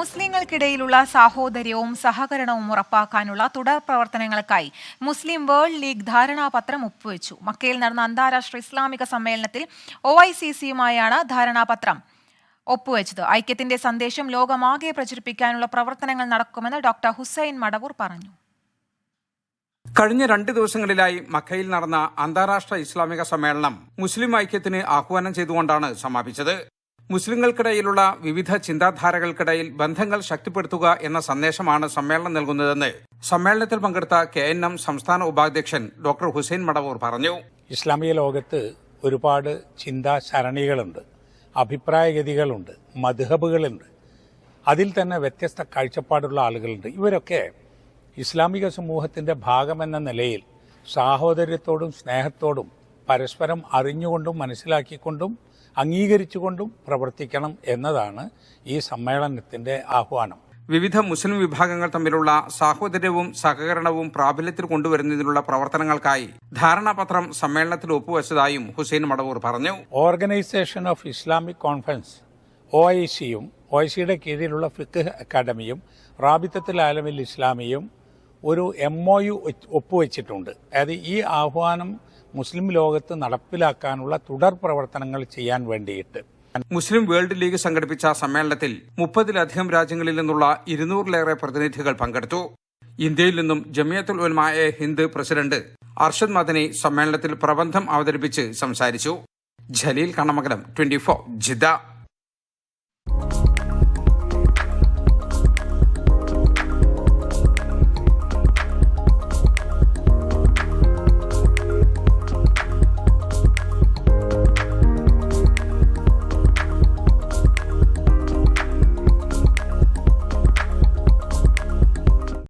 മുസ്ലിങ്ങൾക്കിടയിലുള്ള സാഹോദര്യവും സഹകരണവും ഉറപ്പാക്കാനുള്ള തുടർ പ്രവർത്തനങ്ങൾക്കായി മുസ്ലിം വേൾഡ് ലീഗ് ധാരണാപത്രം ഒപ്പുവെച്ചു. മക്കയിൽ നടന്ന അന്താരാഷ്ട്ര ഇസ്ലാമിക സമ്മേളനത്തിൽ ഒ ഐ സി സിയുമായാണ് ധാരണാപത്രം ഒപ്പുവെച്ചത്. ഐക്യത്തിന്റെ സന്ദേശം ലോകമാകെ പ്രചരിപ്പിക്കാനുള്ള പ്രവർത്തനങ്ങൾ നടക്കുമെന്ന് ഡോക്ടർ ഹുസൈൻ മടവൂർ പറഞ്ഞു. കഴിഞ്ഞ രണ്ട് ദിവസങ്ങളിലായി മക്കയിൽ നടന്ന അന്താരാഷ്ട്ര ഇസ്ലാമിക സമ്മേളനം മുസ്ലിം ഐക്യത്തിന് ആഹ്വാനം ചെയ്തുകൊണ്ടാണ് സമാപിച്ചത്. മുസ്ലിങ്ങൾക്കിടയിലുള്ള വിവിധ ചിന്താധാരകൾക്കിടയിൽ ബന്ധങ്ങൾ ശക്തിപ്പെടുത്തുക എന്ന സന്ദേശമാണ് സമ്മേളനം നൽകുന്നതെന്ന് സമ്മേളനത്തിൽ പങ്കെടുത്ത കെ എൻ എം സംസ്ഥാന ഉപാധ്യക്ഷൻ ഡോക്ടർ ഹുസൈൻ മടവൂർ പറഞ്ഞു. ഇസ്ലാമിക ലോകത്ത് ഒരുപാട് ചിന്താ ശരണികളുണ്ട് അഭിപ്രായഗതികളുണ്ട് മധുഹബുകളുണ്ട്. അതിൽ തന്നെ വ്യത്യസ്ത കാഴ്ചപ്പാടുള്ള ആളുകളുണ്ട്. ഇവരൊക്കെ ഇസ്ലാമിക സമൂഹത്തിന്റെ ഭാഗമെന്ന നിലയിൽ സാഹോദര്യത്തോടും സ്നേഹത്തോടും പരസ്പരം അറിഞ്ഞുകൊണ്ടും മനസ്സിലാക്കിക്കൊണ്ടും അംഗീകരിച്ചുകൊണ്ടും പ്രവർത്തിക്കണം എന്നതാണ് ഈ സമ്മേളനത്തിന്റെ ആഹ്വാനം. വിവിധ മുസ്ലിം വിഭാഗങ്ങൾ തമ്മിലുള്ള സാഹോദര്യവും സഹകരണവും പ്രാബല്യത്തിൽ കൊണ്ടുവരുന്നതിനുള്ള പ്രവർത്തനങ്ങൾക്കായി ധാരണാപത്രം സമ്മേളനത്തിൽ ഒപ്പുവച്ചതായും ഹുസൈൻ മടവൂർ പറഞ്ഞു. Organisation of Islamic Conference O I സിയും ഒ ഐ സിയുടെ കീഴിലുള്ള ഫിഖ് അക്കാദമിയും റാബിത്തത്തിൽ ആലമിൽ ഇസ്ലാമിയും ഒരു എം ഒ യു ഒപ്പുവെച്ചിട്ടുണ്ട്. അതായത് ഈ ആഹ്വാനം മുസ്ലിം ലോകത്ത് നടപ്പിലാക്കാനുള്ള തുടർ പ്രവർത്തനങ്ങൾ ചെയ്യാൻ വേണ്ടിയിട്ട്. മുസ്ലിം വേൾഡ് ലീഗ് സംഘടിപ്പിച്ച സമ്മേളനത്തിൽ മുപ്പതിലധികം രാജ്യങ്ങളിൽ നിന്നുള്ള ഇരുന്നൂറിലേറെ പ്രതിനിധികൾ പങ്കെടുത്തു. ഇന്ത്യയിൽ നിന്നും ജമിയത്തുൽ ഉൽമായ ഹിന്ദ് പ്രസിഡന്റ് അർഷദ് മദനി സമ്മേളനത്തിൽ പ്രബന്ധം അവതരിപ്പിച്ച് സംസാരിച്ചു. Jaleel Kannamangalam twenty four Jeddah